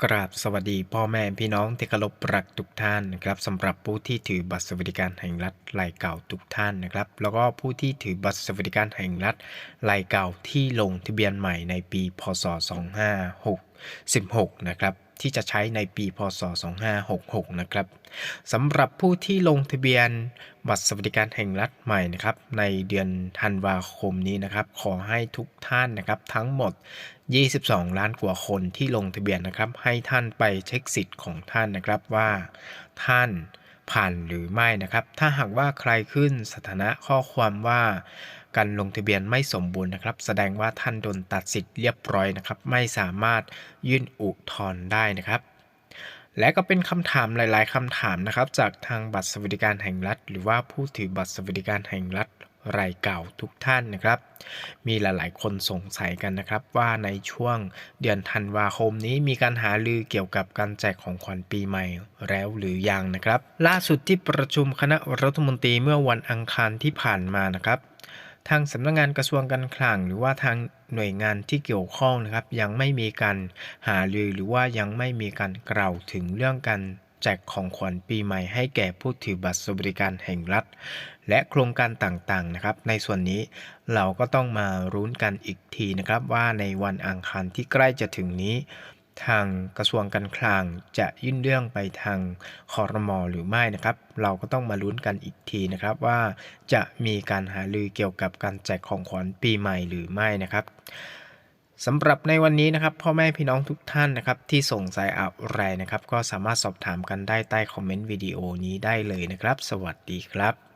กราบสวัสดีพ่อแม่พี่น้องที่เคารพรักทุกท่านนะครับสำหรับผู้ที่ถือบัตรสวัสดิการแห่งรัฐรายเก่าทุกท่านนะครับ แล้วก็ผู้ที่ถือบัตรสวัสดิการแห่งรัฐรายเก่าที่ลงทะเบียนใหม่ในปีพศ 2566 นะครับที่จะใช้ในปีพศ 2566 นะครับสำหรับผู้ที่ลงทะเบียนบัตรสวัสดิการแห่งรัฐใหม่นะครับในเดือนธันวาคมนี้นะครับ ขอให้ทุกท่านนะครับทั้งหมด 22 ล้านกว่าคนที่ลงทะเบียนนะครับ ให้ท่านไปเช็คสิทธิ์ของท่านนะครับว่าท่านผ่านหรือไม่นะครับ ถ้าหากว่าใครขึ้นสถานะข้อความว่า การลงทะเบียนไม่สมบูรณ์นะครับ แสดงว่าท่านโดนตัดสิทธิ์เรียบร้อยนะครับ ไม่สามารถยื่นอุทธรณ์ได้นะครับ และก็เป็นคำถามหลาย ๆคำถามนะครับ จากทางบัตรสวัสดิการแห่งรัฐ หรือว่าผู้ถือบัตรสวัสดิการแห่งรัฐรายเก่าทุกท่านนะครับ มีหลาย ๆ คนสงสัยกันนะครับว่าในช่วงเดือนธันวาคมนี้มีการหาลือเกี่ยวกับการแจกของขวัญปีใหม่แล้วหรือยังนะครับ ล่าสุดที่ประชุมคณะรัฐมนตรีเมื่อวันอังคารที่ผ่านมานะครับ ทางสำนักงานกระทรวงการคลัง หรือว่าทางหน่วยงานที่เกี่ยวข้องนะครับ ยังไม่มีการหารือหรือว่ายังไม่มีการกล่าวถึงเรื่องการแจกของขวัญปีใหม่ให้แก่ผู้ถือบัตรสวัสดิการแห่งรัฐ และโครงการต่างๆนะครับ ในส่วนนี้เราก็ต้องมารุ้นกันอีกทีนะครับ ว่าในวันอังคารที่ใกล้จะถึงนี้ ทางกระทรวงการคลังจะยื่นเรื่องไปทางคอรมอหรือไม่นะครับ เราก็ต้องมาลุ้นกันอีกทีนะครับว่าจะมีการหารือเกี่ยวกับการแจกของขวัญปีใหม่หรือไม่นะครับสำหรับในวันนี้นะครับพ่อแม่พี่น้องทุกท่านนะครับที่สงสัยอะไรนะครับ ก็สามารถสอบถามกันได้ใต้คอมเมนต์วิดีโอนี้ได้เลยนะครับ สวัสดีครับ